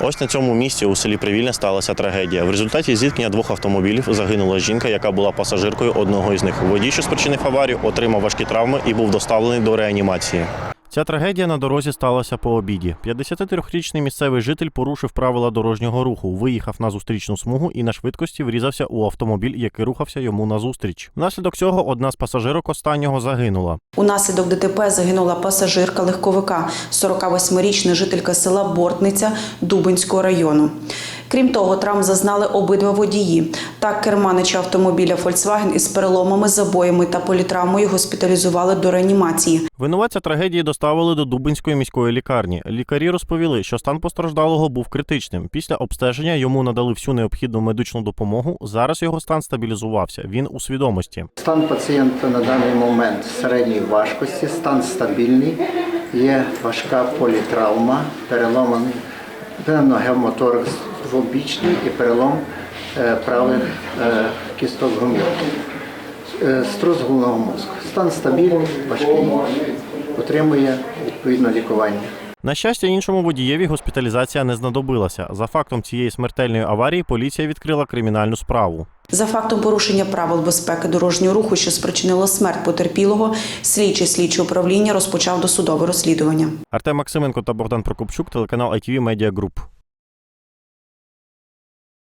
Ось на цьому місці у селі Привільне сталася трагедія. В результаті зіткнення двох автомобілів загинула жінка, яка була пасажиркою одного із них. Водій, що спричинив аварію, отримав важкі травми і був доставлений до реанімації. Ця трагедія на дорозі сталася по обіді. 53-річний місцевий житель порушив правила дорожнього руху, виїхав на зустрічну смугу і на швидкості врізався у автомобіль, який рухався йому назустріч. Внаслідок цього одна з пасажирок останнього загинула. Унаслідок ДТП загинула пасажирка легковика, 48-річна жителька села Бортниця Дубинського району. Крім того, травм зазнали обидва водії. Так, керманича автомобіля Volkswagen із переломами, забоями та політравмою госпіталізували до реанімації. Винуватця трагедії доставили до Дубинської міської лікарні. Лікарі розповіли, що стан постраждалого був критичним. Після обстеження йому надали всю необхідну медичну допомогу. Зараз його стан стабілізувався. Він у свідомості. Стан пацієнта на даний момент середньої важкості, стан стабільний, є важка політравма, переломаний пневмогемоторакс двобічний і перелом е, правих е, кісток гомілки. Е, Струс головного мозку. Стан стабільний, важкий, отримує відповідне лікування. На щастя, іншому водієві госпіталізація не знадобилася. За фактом цієї смертельної аварії поліція відкрила кримінальну справу. За фактом порушення правил безпеки дорожнього руху, що спричинило смерть потерпілого, слідчі слідче управління розпочав досудове розслідування. Артем Максименко та Богдан Прокопчук, телеканал ITV Media Group.